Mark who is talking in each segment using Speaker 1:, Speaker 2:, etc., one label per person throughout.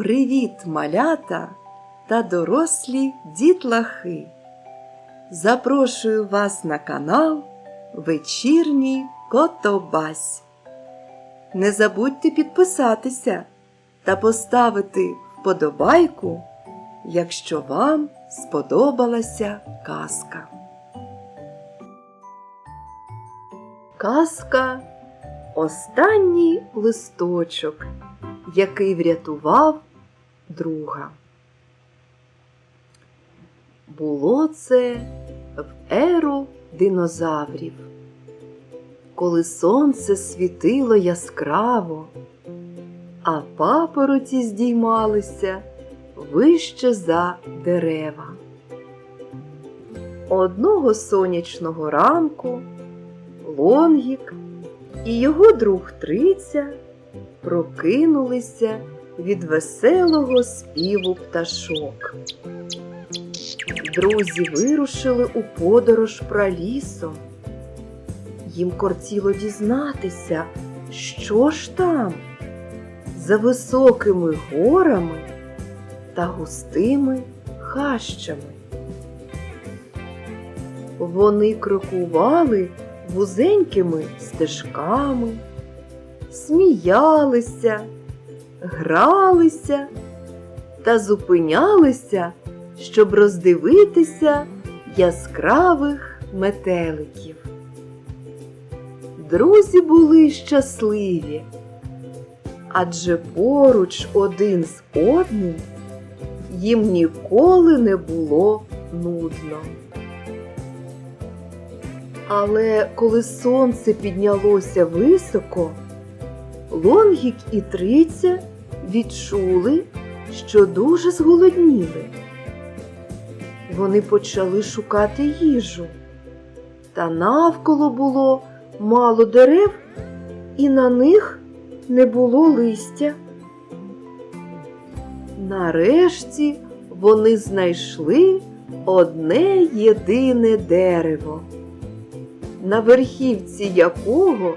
Speaker 1: Привіт, малята та дорослі дітлахи! Запрошую вас на канал Вечірній Котобась. Не забудьте підписатися та поставити вподобайку, якщо вам сподобалася казка. Казка Останній листочок, який врятував друга. Було це в еру динозаврів, коли сонце світило яскраво, а папороті здіймалися вище за дерева. Одного сонячного ранку Лонгік і його друг Триця прокинулися від веселого співу пташок. Друзі вирушили у подорож пралісом. Їм кортіло дізнатися, що ж там за високими горами та густими хащами. Вони крокували вузенькими стежками, сміялися, гралися та зупинялися, щоб роздивитися яскравих метеликів. Друзі були щасливі, адже поруч один з одним їм ніколи не було нудно. Але коли сонце піднялося високо, Лонгік і Триця відчули, що дуже зголодніли. Вони почали шукати їжу, та навколо було мало дерев, і на них не було листя. Нарешті вони знайшли одне єдине дерево на верхівці якого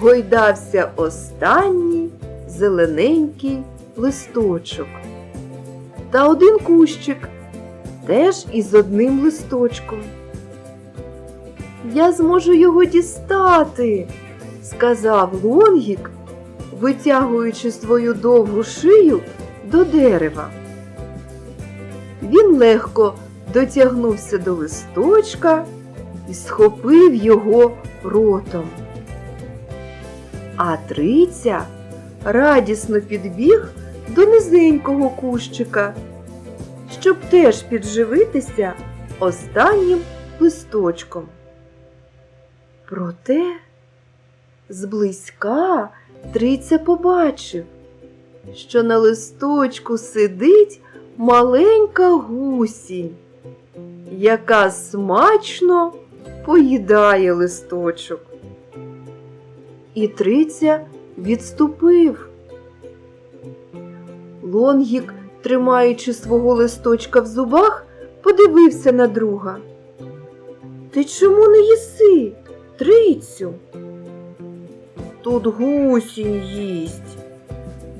Speaker 1: гойдався останній зелененький листочок. Та один кущик теж із одним листочком. Я зможу його дістати, сказав Лонгік, витягуючи свою довгу шию до дерева. Він легко дотягнувся до листочка і схопив його ротом. А триця радісно підбіг до низенького кущика, щоб теж підживитися останнім листочком. Проте зблизька триця побачив, що на листочку сидить маленька гусінь, яка смачно поїдає листочок. І триця відступив. Лонгік, тримаючи свого листочка в зубах, подивився на друга. Ти чому не їси, трицю? Тут гусінь їсть.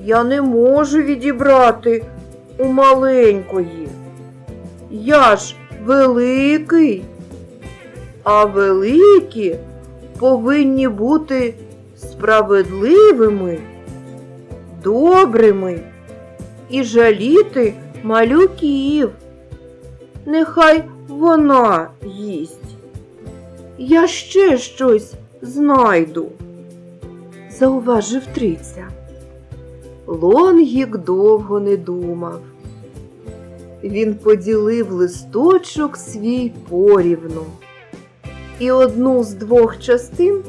Speaker 1: Я не можу відібрати у маленької. Я ж великий а великі повинні бути справедливими, добрими і жаліти малюків. Нехай вона їсть. Я ще щось знайду, зауважив триця. Лонгік довго не думав. Він поділив листочок свій порівну і одну з двох частин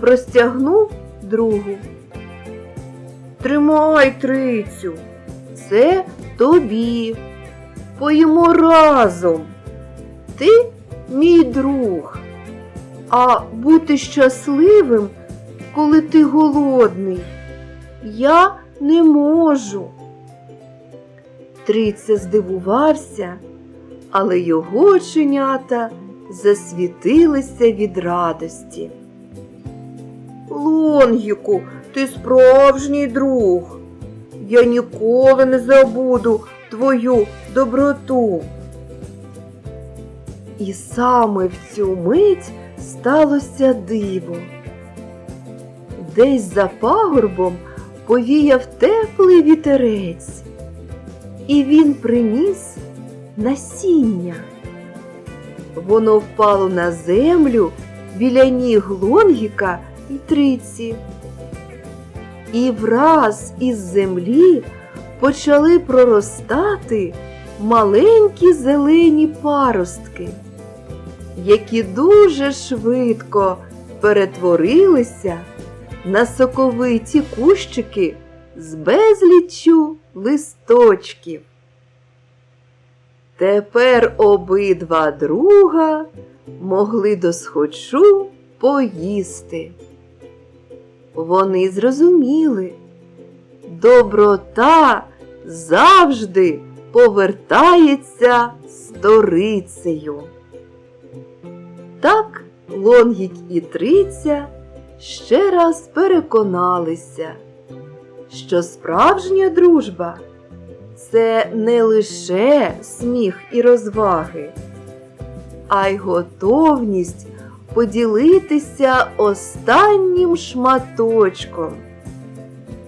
Speaker 1: простягнув другу. Тримай трицю, це тобі. Поїмо разом. Ти мій друг, а бути щасливим, коли ти голодний, я не можу. Триця здивувався, але його оченята засвітилися від радості. Лонгіку, ти справжній друг. Я ніколи не забуду твою доброту. І саме в цю мить сталося диво. Десь за пагорбом повіяв теплий вітерець, і він приніс насіння. Воно впало на землю біля ніг Лонгіка і. І враз із землі почали проростати маленькі зелені паростки, які дуже швидко перетворилися на соковиті кущики з безліччю листочків. Тепер обидва друга могли досхочу поїсти. Вони зрозуміли, доброта завжди повертається сторицею. Так Лонгік і Триця ще раз переконалися, що справжня дружба це не лише сміх і розваги, а й готовність поділитися останнім шматочком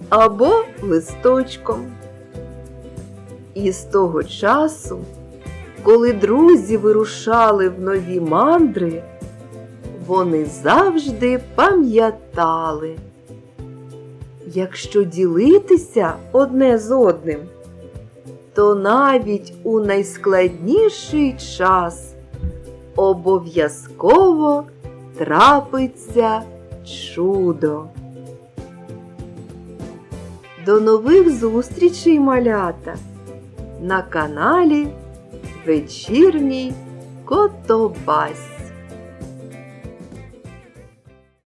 Speaker 1: або листочком. І з того часу, коли друзі вирушали в нові мандри, вони завжди пам'ятали, якщо ділитися одне з одним, то навіть у найскладніший час обов'язково трапиться чудо. До нових зустрічей, малята, на каналі Вечірній Котобась.